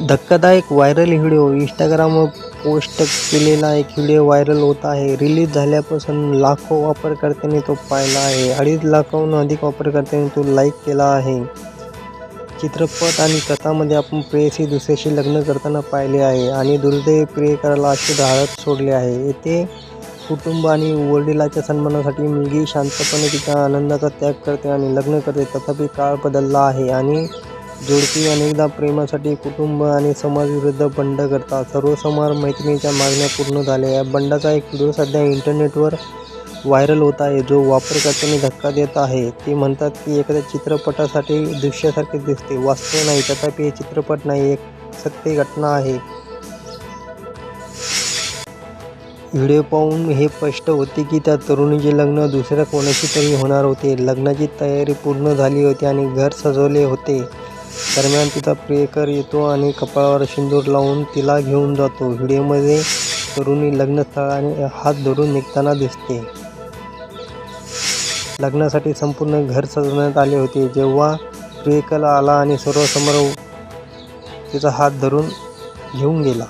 धक्कादायक viral video. इंस्टाग्रामवर post केलेला एक व्हिडिओ व्हायरल होत आहे. रिलीज झाल्यापासून लाखो वापरकर्त्यांनी तो पाहिला आहे. अडीच लाखाहून अधिक वापरकर्त्यांनी तो लाईक केला आहे. चित्रपट आणि कथामध्ये आपण प्रेयसी दुसऱ्याशी लग्न करताना पाहिले आहे आणि दुर्दैवी प्रियकराला अशी धाडत सोडले आहे. येथे कुटुंब आणि वडिलाच्या सन्मानासाठी मुलगी शांतपणे तिच्या आनंदाचा त्याग करते आणि लग्न करते. तथापि काळ बदलला आहे आणि जोडपी अनेकदा प्रेमासाठी कुटुंब आणि समाजविरुद्ध बंड करतात. सर्वसमार मैत्रिणीच्या मागण्या पूर्ण झाल्या. या बंडाचा एक व्हिडिओ सध्या इंटरनेटवर व्हायरल होत आहे. जो वापरकर्त्यांनी धक्का देत आहे. ते म्हणतात की एखाद्या चित्रपटासाठी दृश्यासारखे दिसते. वास्तव नाही तथापि हे चित्रपट नाही एक सत्य घटना आहे. व्हिडिओ पाहून हे स्पष्ट होते की त्या तरुणीचे लग्न दुसऱ्या कोणाशी तरी होणार होते. लग्नाची तयारी पूर्ण झाली होती आणि घर सजवले होते. दरम्यान तिचा प्रियकर येतो आणि कपाळावर सिंदूर लावून तिला घेऊन जातो. व्हिडिओमध्ये तरुणी लग्नस्थळाने हात धरून निघताना दिसते. लग्नासाठी संपूर्ण घर सजवण्यात आले होते. जेव्हा प्रियकर आला आणि सर्वसमोर तिचा हात धरून घेऊन गेला.